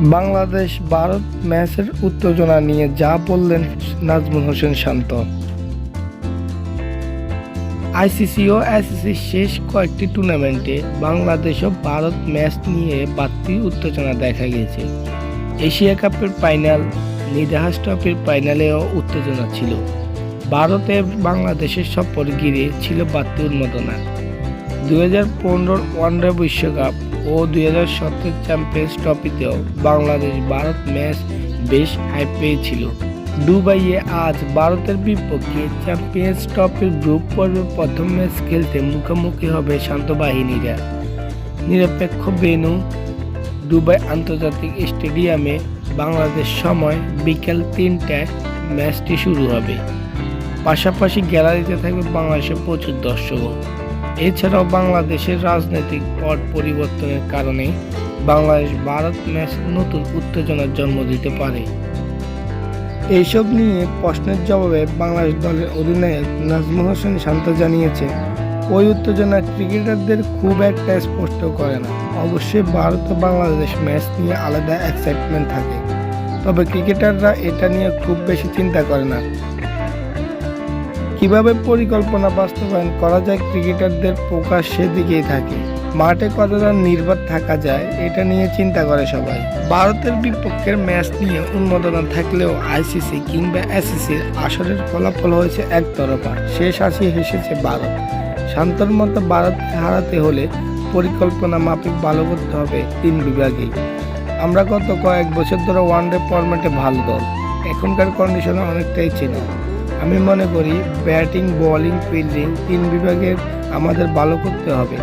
বাংলাদেশ, ভারত ম্যাচের উত্তেজনা নিয়ে যা বললেন নাজমুল হোসেন শান্ত। আইসিসি ও আইসিসি শেষ কয়েকটি টুর্নামেন্টে বাংলাদেশ ও ভারত ম্যাচ নিয়ে বাড়তি উত্তেজনা দেখা গেছে এশিয়া কাপের ফাইনাল নিদাহাস ট্রফির ফাইনালেও উত্তেজনা ছিল। ভারতে বাংলাদেশের সফর ঘিরে ছিল বাড়তি উন্মাদনা। দু হাজার পনেরোর ওয়ানডে বিশ্বকাপ ও দুই হাজার সতেরো চ্যাম্পিয়ন্স ট্রফিতেও বাংলাদেশ ভারত ম্যাচ বেশ হাই পেয়েছিল। দুবাইয়ে আজ ভারতের বিপক্ষে চ্যাম্পিয়ন্স ট্রফির গ্রুপ পর্বের প্রথম ম্যাচ খেলতে মুখোমুখি হবে শান্ত বাহিনীরা। নিরপেক্ষ বেনু দুবাই আন্তর্জাতিক স্টেডিয়ামে বাংলাদেশ সময় বিকেল তিনটায় ম্যাচটি শুরু হবে। পাশাপাশি গ্যালারিতে থাকবে বাংলাদেশের প্রচুর দর্শকও এছাড়াও বাংলাদেশের রাজনৈতিক পট পরিবর্তনের কারণে বাংলাদেশ ভারত ম্যাচ নতুন উত্তেজনার জন্ম দিতে পারে। এইসব নিয়ে প্রশ্নের জবাবে বাংলাদেশ দলের অধিনায়ক নাজমুল হোসেন শান্ত জানিয়েছে, ওই উত্তেজনা ক্রিকেটারদের খুব একটা স্পষ্ট করে না। অবশ্যই ভারত ও বাংলাদেশ ম্যাচ নিয়ে আলাদা এক্সাইটমেন্ট থাকে। তবে ক্রিকেটাররা এটা নিয়ে খুব বেশি চিন্তা করে না। কীভাবে পরিকল্পনা বাস্তবায়ন করা যায় ক্রিকেটারদের প্রকাশ সেদিকেই থাকে। মাঠে কতটা নির্ভর থাকা যায়, এটা নিয়ে চিন্তা করে সবাই। ভারতের বিপক্ষের ম্যাচ নিয়ে উন্মাদনা থাকলেও আইসিসি কিংবা এসিসির আসরের ফলাফল হয়েছে একতরফা। শেষ হাসি হেসেছে ভারত। শান্তর মতো ভারতকে হারাতে হলে পরিকল্পনা মাফিক ভালো করতে হবে তিন বিভাগেই। আমরা গত কয়েক বছর ধরে ওয়ানডে ফরম্যাটে ভালো দল। এখনকার কন্ডিশনে অনেকটাই ছিল আমি মনে করি ব্যাটিং বোলিং ফিল্ডিং তিন বিভাগের আমাদের ভালো করতে হবে।